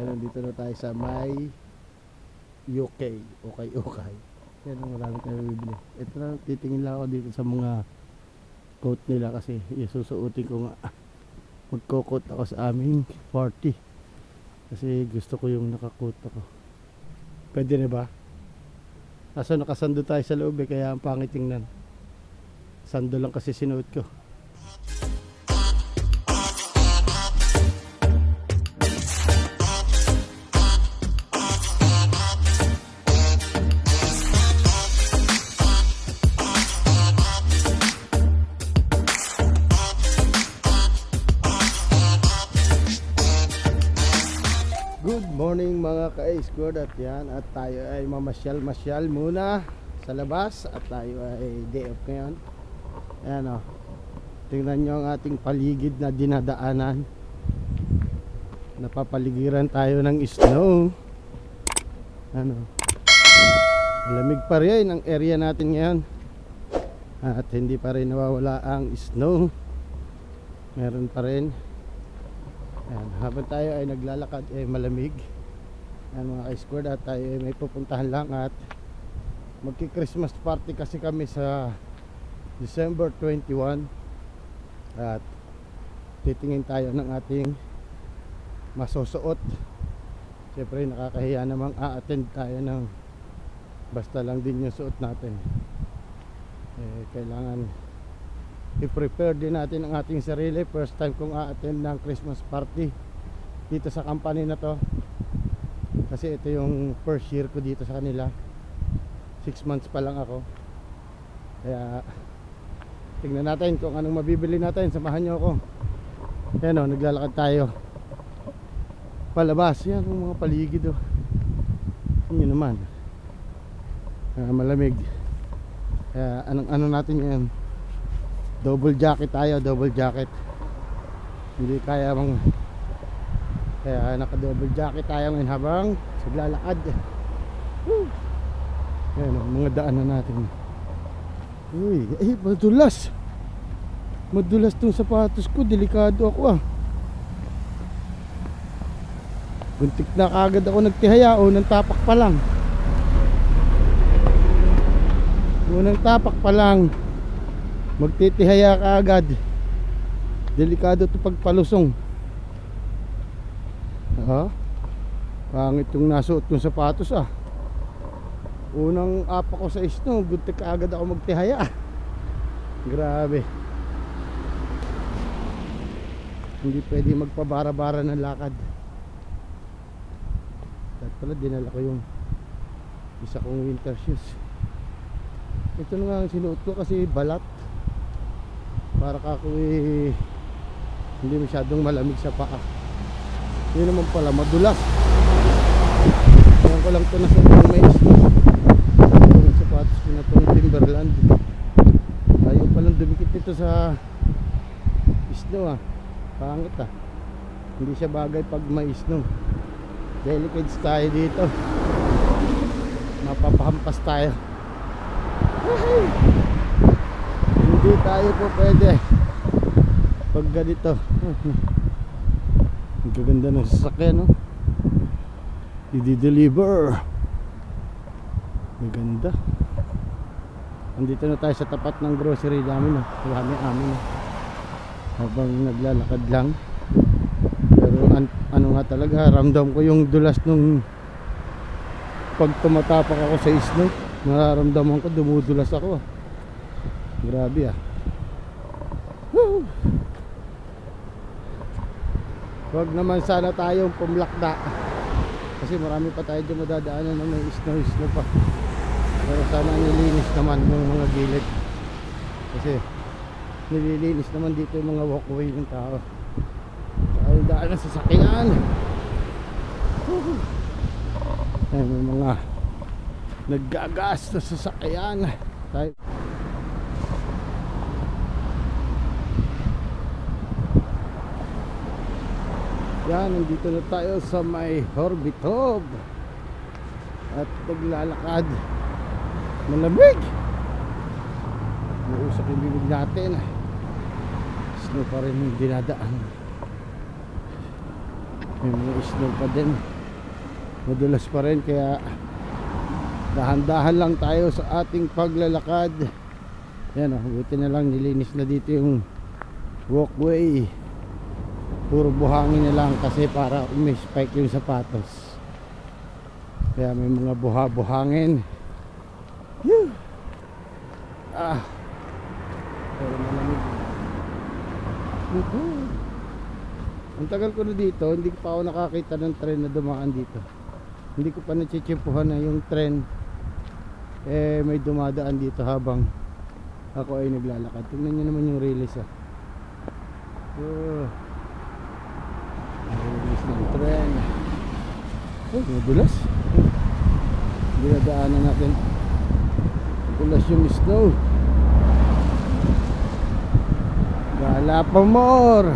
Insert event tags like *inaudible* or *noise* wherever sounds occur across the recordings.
Ayan, nandito na tayo sa may UK. Okay, okay. Yan marami tayo bibili. Ito na, titingin lang ako dito sa mga coat nila kasi isusuotin ko nga. Magko-coat ako sa aming party. Kasi gusto ko yung naka-coat ako. Pwede na ba? Kaso nakasando tayo sa loob eh, kaya ang pangit tingnan. Sando lang kasi sinuot ko. Mga ka-squad at yan at tayo ay mamasyal-masyal muna sa labas at tayo ay day off ngayon. Ayan o tingnan nyo ang ating paligid na dinadaanan. Napapaligiran tayo ng snow. Ano malamig pa rin ang area natin ngayon. At hindi pa rin nawawala ang snow. Meron pa rin. Ayan, habang tayo ay naglalakad eh malamig. Ayan mga ka-squad at tayo ay may pupuntahan lang at magki-Christmas party kasi kami sa December 21 at titingin tayo ng ating masusuot. Siyempre nakakahiya namang a-attend tayo ng basta lang din yung suot natin. Eh, kailangan i-prepare din natin ang ating sarili first time kong a-attend ng Christmas party dito sa company na to kasi ito yung first year ko dito sa kanila. 6 months pa lang ako. Kaya tingnan natin kung anong mabibili natin. Samahan nyo ako. Yan o naglalakad tayo. Palabas. Yan ang mga paligid o. Yun naman. Ah, malamig. Kaya anong ano natin yan double jacket tayo double jacket. Hindi kaya mang kaya naka double jacket tayo ngayon habang naglalakad. Woo! yan ang mga daanan natin. Uy eh madulas. Madulas tong sapatos ko delikado ako ah. Buntik na kagad ako nagtihaya unang tapak pa lang. Unang tapak pa lang. Magtitihaya ka agad. Delikado to pagpalusong ha? Pangit yung nasuot kong sapatos ah. Unang apa ko sa snow guntik agad ako magtihaya. Grabe. Hindi pwede magpabara-bara ng lakad. At pala dinala ko yung isa kong winter shoes. Ito na nga ang sinuot ko kasi balat. Para ka eh, hindi masyadong malamig sa paa yun naman pala madulas. Ngayon ko lang ito nasa itong may snow itong sapatos ko na itong Timberland. Ayaw palang dumikit ito sa snow ah. Pangit ah. Hindi siya bagay pag may snow. Delicate tayo dito. Mapapahampas tayo. Hindi tayo po pwede pag ganito *laughs* ang gaganda ng sasakyan no i-deliver maganda andito na tayo sa tapat ng grocery namin no kami amin no habang naglalakad lang pero an ano nga talaga ramdam ko yung dulas nung pag tumatapak ako sa snow nararamdaman ko dumudulas ako ah. Grabe ah. Woo! Huwag naman sana tayong pumlakda. Kasi marami pa tayo dyan madadaanan na may snow snow pa. Pero sana nilinis naman yung mga gilid. Kasi nililinis naman dito yung mga walkway ng tao. Ay daan ng sasakyan. Woo! Ay, may mga naggagas na sasakyan. Tayo. Yan, nandito na tayo sa may Horbitob. At naglalakad. Malamig. Nausap yung bibig natin. Snow pa rin yung dinadaan. may mga snow pa din madulas pa rin kaya dahan-dahan lang tayo sa ating paglalakad yan oh, buti na lang nilinis na dito yung walkway puro buhangin na lang kasi para may spike yung sapatos. Kaya may mga buha-buhangin. Ah! Pero malamig. Woohoo. ang tagal ko na dito hindi ko pa ako nakakita ng tren na dumaan dito. Hindi ko pa nachichipuhan na yung tren eh may dumadaan dito habang ako ay naglalakad. Tingnan nyo naman yung release ah. Oh. Ng tren. Oh madulas. Dinadaanan natin. Madulas yung snow. Gala pa more.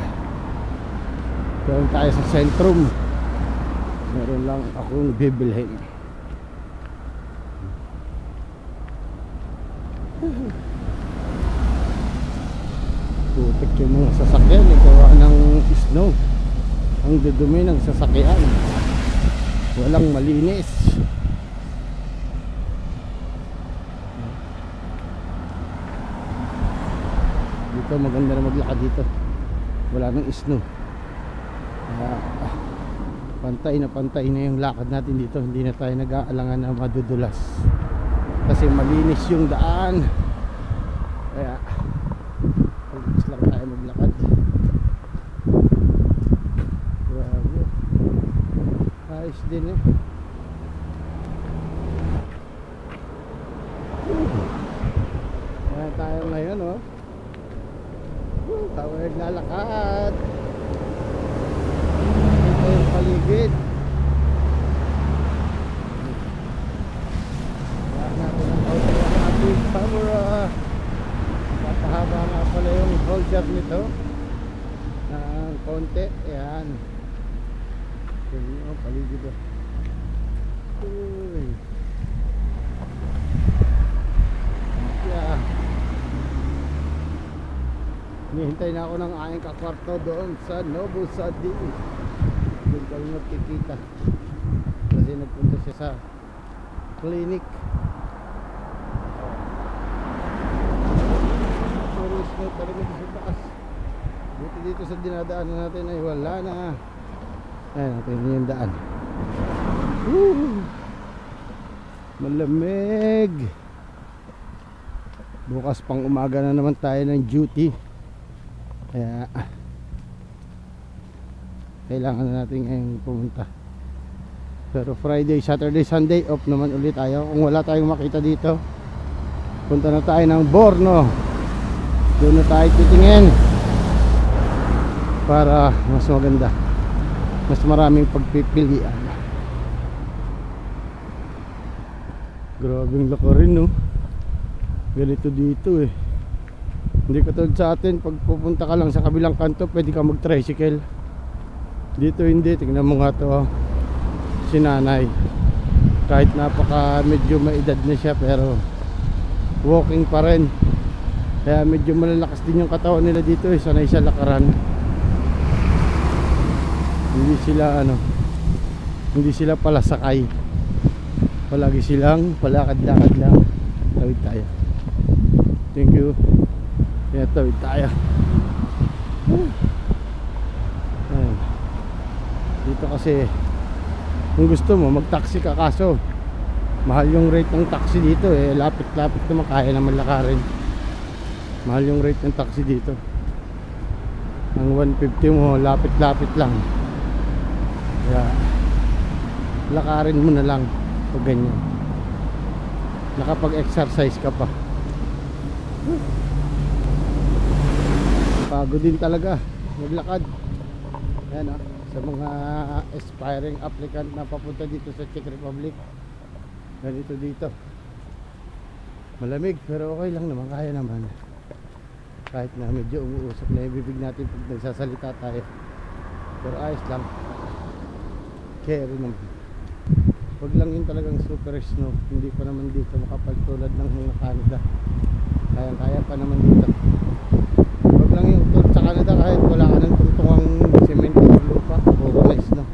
Doon tayo sa sentrum. Meron lang akong bibilhin. Putik yung mga sasakyan. Gawa ng snow Ang dudumi ng sasakyan. Walang malinis. Dito maganda na maglakad dito. Wala nang ah, Pantay na pantay na yung lakad natin dito. Hindi na tayo nag-aalangan na madudulas. Kasi malinis yung daan. Kaya Pagkis lang tayo maglakad Grabe Ayos din eh Kaya tayo ngayon oh Woo, tayo naglalakad ito yung paligid Kaya natin ang auto ng ating camera Napahaba nga pala holder nito ng konti Ayan Ito yung paligid oh. Uy Yeah Hinihintay na ako ng aking kakwarto doon sa Nobu Sadi. Doon kami magkikita. Kasi nagpunta siya sa clinic. Puro snow talaga dito sa taas. Buti dito sa dinadaanan natin ay wala na. Ayan, natin yung daan. Woo! Malamig. Bukas pang umaga na naman tayo ng duty. Kaya kailangan na natin ngayong pumunta. Pero Friday, Saturday, Sunday off naman ulit tayo. Kung wala tayong makita dito, punta na tayo ng Borno. Doon na tayo titingin para mas maganda. Mas maraming pagpipilian. Grabing lako rin no. Ganito dito eh. Hindi katulad sa atin, pag pupunta ka lang sa kabilang kanto, pwede ka mag-tricycle. Dito hindi, tingnan mo nga to. oh. Si nanay. Kahit napaka medyo maedad na siya, pero walking pa rin. Kaya medyo malalakas din yung katawan nila dito eh, sanay sa lakaran. Hindi sila ano, hindi sila pala sakay. Palagi silang palakad-lakad lang. Tawid tayo. Thank you. Kaya tawid tayo. Ayan. Dito kasi kung gusto mo mag-taxi ka kaso mahal yung rate ng taxi dito eh lapit-lapit naman kaya naman lakarin. Mahal yung rate ng taxi dito. Ang 150 mo lapit-lapit lang. Kaya lakarin mo na lang pag ganyan. Nakapag-exercise ka pa. Pagod din talaga maglakad. Ayan ah, sa mga aspiring applicant na papunta dito sa Czech Republic. Ganito dito. Malamig pero okay lang naman, kaya naman. Kahit na medyo umuusok na yung bibig natin pag nagsasalita tayo. Pero ayos lang carry naman. Wag lang yun talagang super snow. Hindi pa naman dito makapagtulad ng mga Canada. Kaya kaya pa naman dito. Wag lang yung tulad sa Canada kahit wala ka ng tungtungang cement o lupa o wala snow.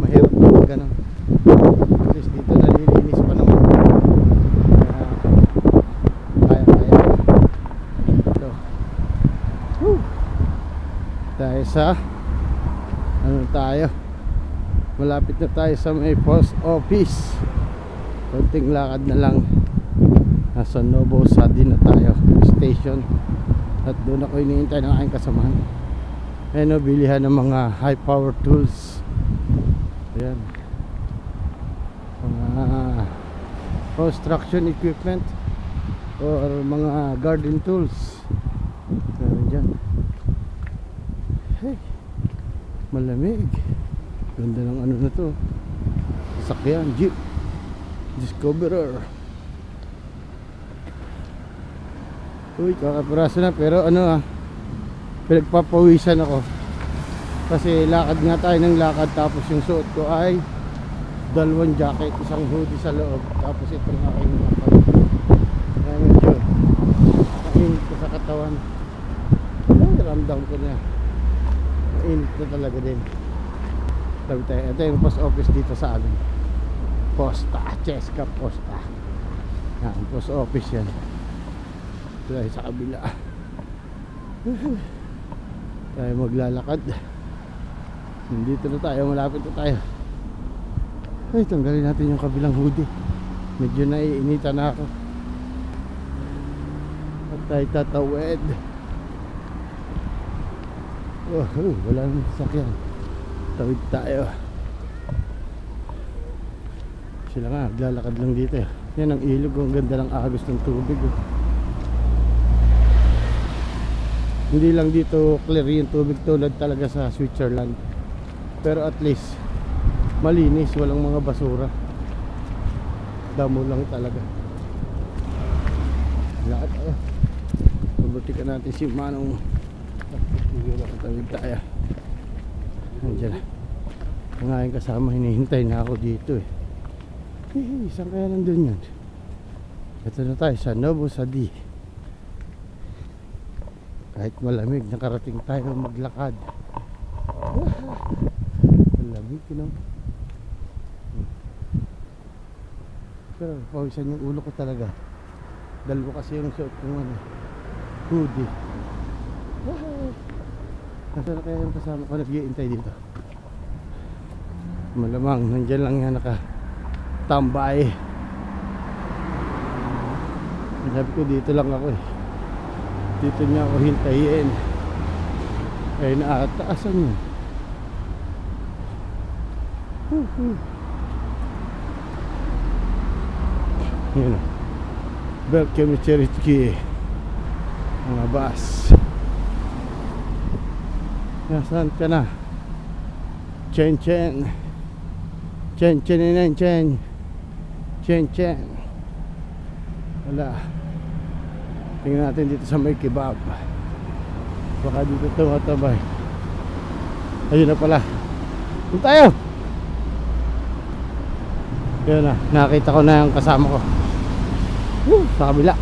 Mahirap na ganun. At least dito nalilinis pa naman. Kaya kaya kaya. So, dahil sa malapit na tayo sa may post office. Konting lakad na lang. Nasa Novo Sadi na tayo station. At doon ako iniintay ng aking kasamahan. Ayun o bilihan ng mga high power tools. Ayan. Mga construction equipment or mga garden tools. Meron dyan. Hey malamig ganda ng ano na to. Sakyan jeep. Discoverer. Uy kakapiraso na pero ano ah pinagpapawisan ako. Kasi lakad nga tayo ng lakad tapos yung suot ko ay dalawang jacket isang hoodie sa loob tapos itong aking kapal kaya medyo mainit ko sa katawan. Ay ramdam ko na. Mainit na talaga din tayo ito yung post office dito sa amin posta. Cheska posta. Yan post office yan. Tayo sa kabila. *laughs* Tayo maglalakad. Nandito na tayo malapit na tayo. Ay tanggalin natin yung kabilang hoodie. Medyo naiinita na ako. At tayo tatawid. Oh, wala nang sakyan tawid tayo. Sila nga naglalakad lang dito eh. yan ang ilog ang ganda ng agos ng tubig oh. hindi lang dito clear yung tubig tulad talaga sa Switzerland. Pero at least malinis walang mga basura. Damo lang talaga. Lakad tayo pabutikan natin si Manong. Tawid tayo nandiyan. Na ang kasama hinihintay na ako dito eh. Hihi, saan kaya nandun yun ito na tayo sa Novo Sadi. Kahit malamig nakarating tayo maglakad. Malamig you know? Pero pawisan yung ulo ko talaga. Dalawa kasi yung suot kong ano hoodie nasa na kaya yung kasama? Ko nag-iintay dito. Malamang nandyan lang yan naka tambay sabi ko dito lang ako eh. Dito niya ako hintayin. Ay naataasan yun. Yun. O Belkem Cheritsky mga bus Nasaan ka na? Chen chen. Chen chen chen chen. Chen chen. Wala. Tingnan natin dito sa may kebab. Baka dito tumatabay. Ayun na pala. Doon tayo! Yun na. Nakita ko na yung kasama ko. Woo, sa kabila.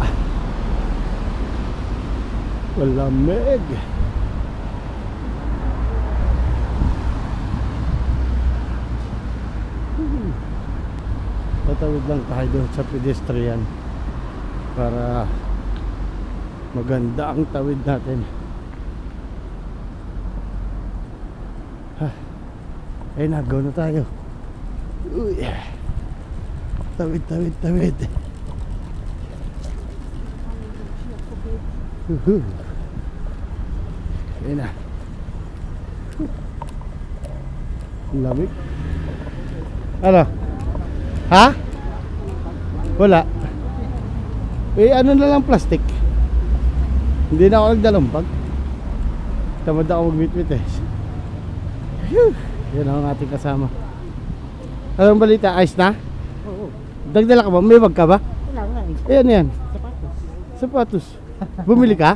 Walamig. Walamig. Tatawid lang tayo doon sa pedestrian para maganda ang tawid natin. Ha. Ay nagaw na tayo. Uy. tawid tawid tawid. Uhu. ayun na. Lamig. Ano? Ha wala. Eh ano na lang plastic. Hindi na ako nagdalang bag tamad ako magmitmit eh. Phew. yan ang ating kasama. Anong balita? Ayos na? Oo. dagdala ka ba? May bag ka ba? Wala nga eh. ayan yan? Sapatos. sapatos. Bumili ka?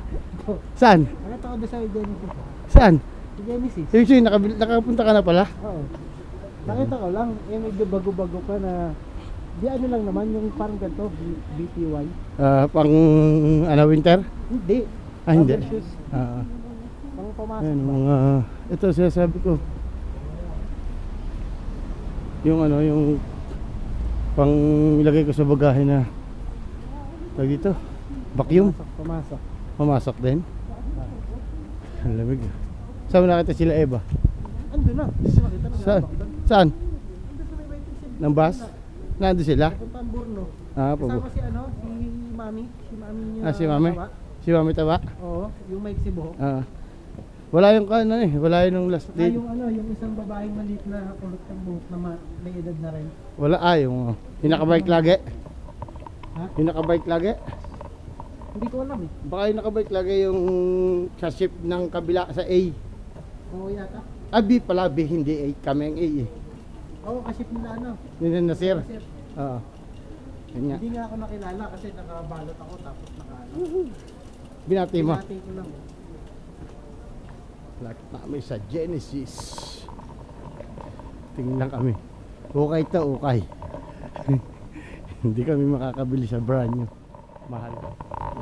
Saan? Ano tao sa Genesis? saan? Sa Genesis? yung sa'yo nakabil- nakapunta ka na pala? Oo. Nakita ko lang, eh may bago-bago pa na di ano lang naman yung parang ganito, B- BPY. Ah, pang ano winter Hindi. ah hindi Rubber shoes. Ah, Pang pumasok Ayan, ba? mga ito sinasabi ko. Yung ano, yung pang ilagay ko sa bagahe na tag dito. Vacuum. Pumasok, pumasok. Mamasok din. Ang lamig. Saan mo nakita sila Eva? Ando na. Hindi siya makita. Saan? Doon. Saan? Ando sa may waiting shed. Ng bus? Nandun sila? Punta ang Burno. Ah, po. Kasama si ano, si Mami. Si Mami niya. Ah, si Mami? Taba. Si Mami Taba? Oo, yung may si buhok. Ah. wala yung ano eh, wala yung last Ah, date. yung ano, yung isang babaeng maliit na kulot ng buhok na ma- may edad na rin. Wala ah, yung, yung nakabike lagi. Ha? Yung nakabike lagi. Hindi ko alam eh. Baka yung nakabike lagi yung sa ship ng kabila sa A. Oo yata. Ah, B pala, B, hindi A. Kami ang A eh. Oo, kasi nila ano. Yung nasir. Kasi Oo. Nga. hindi nga ako nakilala kasi nakabalot ako tapos naka ano. Binati mo. Pinati ko lang. Lakit namin sa Genesis. Tingnan kami. Okay to, okay. *laughs* Hindi kami makakabili sa brand new. Mahal.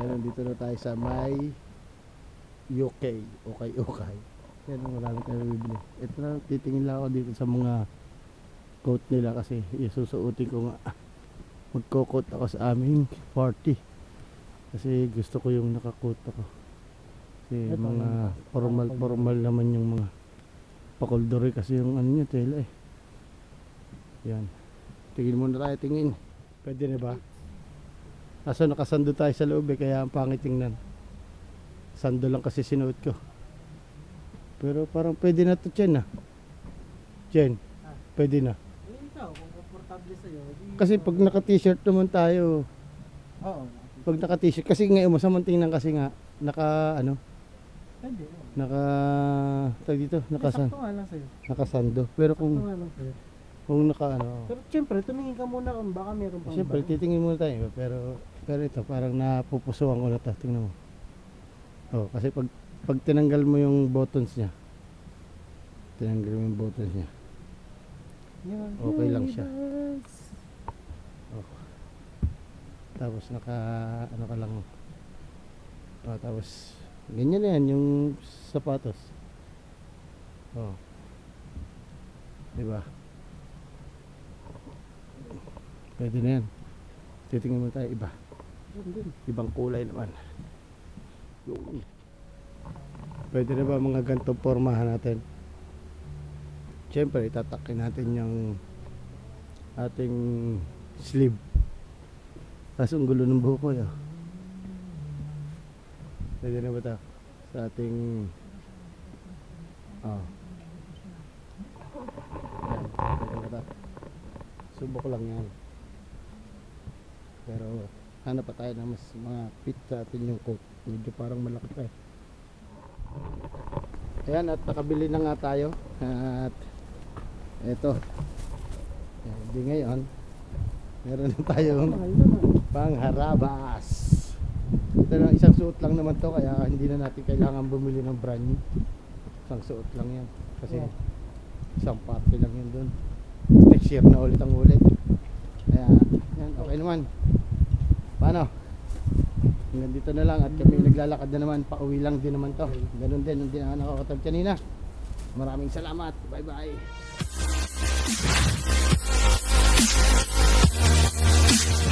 Ngayon dito na tayo sa may UK. Okay, okay. Yan ang marami tayo bibili. Ito na, titingin lang ako dito sa mga coat nila kasi isusuotin ko nga. *laughs* Magko-coat ako sa aming party. Kasi gusto ko yung naka-coat ako. Kasi Ito, mga ano? formal formal naman yung mga pakoldori kasi yung ano niya tela eh. Yan. Tingin muna tayo tingin. Pwede na ba? Kaso nakasando tayo sa loob eh kaya ang pangit tingnan. Sando lang kasi sinuot ko. Pero parang pwede na to Chen ah. Chen, Ah. pwede na. Eh, ikaw, kung komportable sa'yo. di- Kasi pag naka t-shirt naman tayo, Oo. pag naka t-shirt, kasi ngayon masamang tingnan kasi nga, naka ano, Pwede. naka, tag dito, nakasan, Sakto nga lang sa'yo. nakasando. Pero Sakto kung, nga lang sa'yo. kung naka ano, Pero siyempre, tumingin ka muna kung baka meron pang Siyempre, titingin muna tayo. Pero, pero ito, parang napupusuan ko na ito. Tingnan mo. Oh, kasi pag, pag tinanggal mo yung buttons niya, tinanggal mo yung buttons niya. Okay lang siya. Tapos naka, ano ka lang. Oh, tapos, ganyan yan, yung sapatos. Oh. Diba? Pwede na yan. Titingnan mo tayo iba. Ibang kulay naman. Yun. Pwede na ba mga gantong pormahan natin? Siyempre, itatakin natin yung ating sleeve. Kaso ang gulo ng buhok ko yun. Pwede na ba ito? Sa ating... Oh. Yan. Pwede na? Subok lang yan. Pero hanap pa tayo ng mas mga fit sa atin yung coat. Medyo parang malaki pa eh. Ayan at nakabili na nga tayo. At eto. Ayan, di ngayon. Meron na tayong pangharabas. Ito lang, isang suot lang naman to kaya hindi na natin kailangan bumili ng brand new. Isang suot lang yan. Kasi Yeah. isang party lang yun doon. Next year na ulit ang ulit. Kaya, yan, okay naman. Paano? Hanggang dito na lang at kami naglalakad na naman. Pauwi lang din naman to. Ganun din, hindi na nakakatab kanina. Maraming salamat. Bye あっ!